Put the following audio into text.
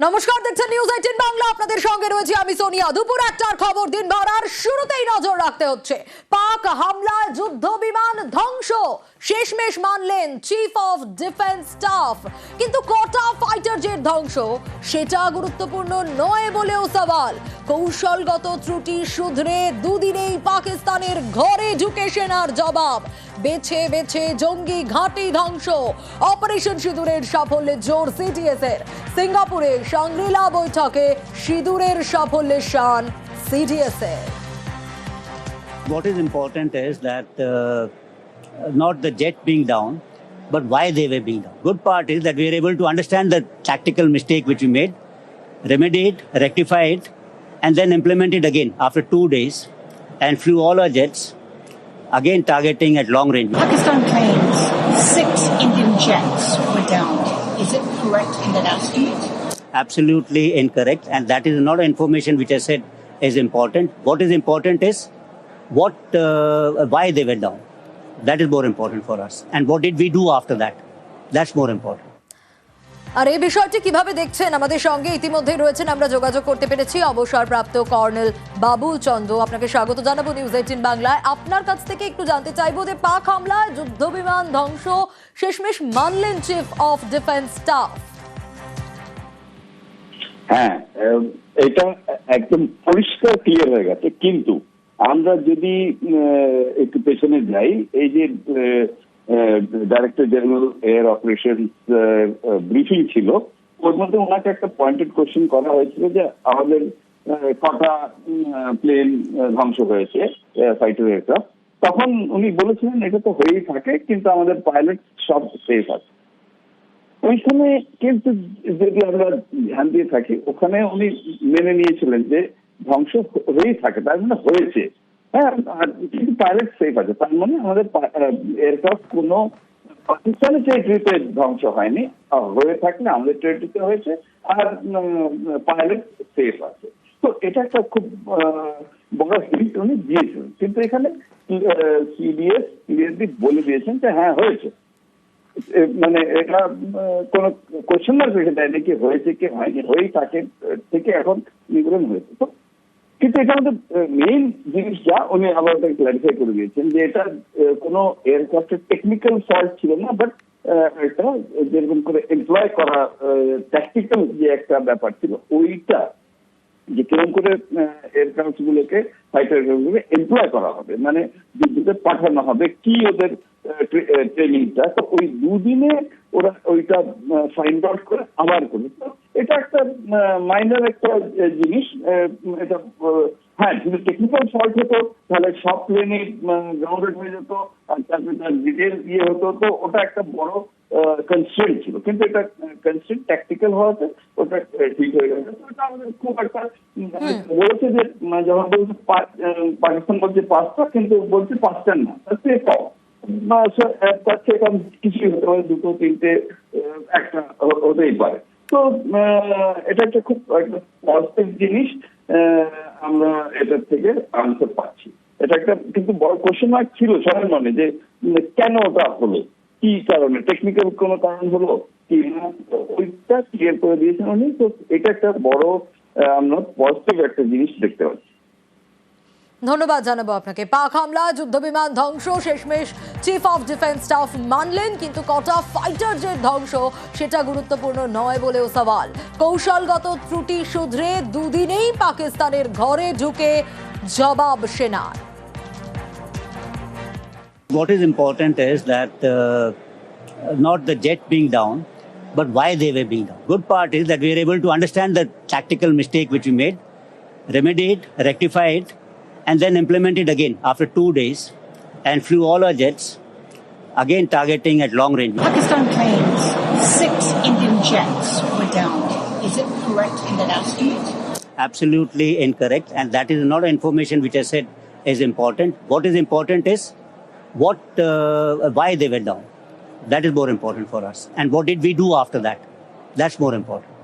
নমস্কার, দেখছেন news eighteen Bangla. আপনাদের সঙ্গে রয়েছে আমি সোনিয়া। দুপুর একটার খবর দিন ভরার শুরুতেই নজর রাখতে হচ্ছে। পাক হামলা, যুদ্ধ বিমান ধ্বংস শেষমেশ মানলেন চিফ অফ ডিফেন্স স্টাফ কিন্তু কটা ফাইটার জেট ধ্বংস? সেটা গুরুত্বপূর্ণ নয় বলেও সওয়াল। কৌশলগত ত্রুটি শুধরে দুদিনেই পাকিস্তানের ঘরে ঢুকে সেনার জবাব। বেছে বেছে জঙ্গি ঘাঁটি ধ্বংস। অপারেশন সিঁদুরের সাফল্যে জোর সিটিএস এর সিঙ্গাপুরে সাংগ্রিলা বৈঠকে সিঁদুরের সাফল্যের শান সিডিএস এর What is important is that uh, not the jet being down, but why they were being down. Good part is that we are able to understand the tactical mistake which we made, remedy it, rectify it, and then implement it again after two days, and flew all our jets, again targeting at long range. Pakistan claims six Indian jets were down. Is it correct in that estimate? Absolutely incorrect, and that is not information which I said is important. What is important is what, uh, why they were down. That is more important for us. And what did we do after that? That's more important. আর এই বিষয়টি কীভাবে দেখছেন আমাদের সঙ্গে ইতিমধ্যে রয়েছেন আমরা যোগাযোগ করতে পেরেছি অবসরপ্রাপ্ত কর্নেল বাবুল চন্দ্র আপনাকে স্বাগত জানাব নিউজ এইটিন বাংলায় আপনার কাছ থেকে একটু জানতে চাইব যে পাক হামলায় যুদ্ধ বিমান ধ্বংস শেষমেশ মানলেন চিফ অফ ডিফেন্স স্টাফ হ্যাঁ এটা একদম পরিষ্কার ক্লিয়ার হয়ে গেছে কিন্তু আমরা যদি একটু পেছনে যাই, এই যে director general air operation briefing ছিল, ওর মধ্যে ওনাকে একটা পয়েন্টেড কোশ্চেন করা হয়েছিল যে আমাদের কটা প্লেন ধ্বংস হয়েছে ফাইটার এয়ারক্রাফট তখন উনি বলেছিলেন, এটা তো হয়েই থাকে, কিন্তু আমাদের পাইলট সব সেফ আছে। ওইখানে কিন্তু যদি আমরা ধ্যান দিয়ে থাকি, ওখানে উনি মেনে নিয়েছিলেন যে ধ্বংস হয়েই থাকে, তার মানে হয়েছে। হ্যাঁ কিন্তু পাইলট সেফ আছে, তার মানে আমাদের এয়ারক্রাফট কোনো পাকিস্তানের টেরিটরিতে ধ্বংস হয়নি হয়ে থাকলে আমাদের টেরিটরিতে হয়েছে, আর পাইলট সেফ আছে। তো এটা একটা খুব বড় হিট উনি দিয়েছিলেন কিন্তু এখানে সিডিএস ক্লিয়ারলি বলে দিয়েছেন যে হ্যাঁ হয়েছে। মানে এটা কোনো কোশ্চেন মার্ক রেখে দেয়নি কি হয়েছে, কি হয়নি, হয়েই থাকে থেকে এখন নিগুলন হয়েছে। তো কিন্তু এটা আমাদের মেইন জিনিসটা উনি আবার ওটা ক্লারিফাই করে দিয়েছেন যে এটা কোনো এয়ারক্রাফটের টেকনিক্যাল ফল্ট ছিল না বাট এটা যেরকম করে এমপ্লয় করা ট্যাকটিক্যাল যে একটা ব্যাপার ছিল, ওইটা যে কীরকম করে এয়ারক্রাফট গুলোকে ফাইটার গুলোকে এমপ্লয় করা হবে মানে যুদ্ধতে পাঠানো হবে, কি ওদের ট্রেনিংটা তো ওই দুদিনে ওরা ওইটা ফাইন্ড আউট করে আবার করবে। তো এটা একটা মাইনার একটা জিনিস এটা হ্যাঁ যদি টেকনিক্যাল ফল্ট হতো তাহলে সব প্লেনে গ্রাউন্ডেড হয়ে যেত আর তারপরে তার ডিটেল ইয়ে হতো তো ওটা একটা বড় কনস্ট্রেন্ট ছিল। কিন্তু এটা কনস্ট্রেন্ট ট্যাকটিক্যাল হওয়াতে ওটা ঠিক হয়ে গেছে তো এটা আমাদের খুব একটা উম, বলেছে যে যখন বলছে পাকিস্তান বলছে পাঁচটা কিন্তু বলছে পাঁচটা না তার থেকে কম। তার থেকে কম কিছুই হতে পারে দুটো তিনটে একটা হতেই পারে। তো এটা একটা খুব পজিটিভ জিনিস আমরা এটার থেকে আনসার পাচ্ছি। এটা একটা কিন্তু বড় কোশ্চেন মার্ক ছিল সবার মনে যে কেন ওটা হলো? কি কারণে? টেকনিক্যাল কোনো কারণ হলো? কি ওইটা ক্লিয়ার করে দিয়েছেন উনি। তো এটা একটা বড় আমরা পজিটিভ একটা জিনিস দেখতে পাচ্ছি। ধন্যবাদ জানাব আপনাকে পাক হামলা যুদ্ধ বিমান ধ্বংস শেষমেশ চিফ অফ ডিফেন্স স্টাফ মানলেন কিন্তু কটা ফাইটার জেট ধ্বংস সেটা গুরুত্বপূর্ণ নয় বলেও সওয়াল কৌশলগত ত্রুটি শুধরে দুদিনেই পাকিস্তানের ঘরে ঢুকে জবাব সেনার What is important is that uh, not the jet being down, but why they were being down. Good part is that we are able to understand the tactical mistake which we made, remedy it, rectify it, and then implemented again after two days, and flew all our jets, again targeting at long range. Pakistan claims six Indian jets were downed. Is it correct in that estimate? Absolutely incorrect, and that is not information which I said is important. What is important is what, uh, why they were down. That is more important for us. And what did we do after that? That's more important.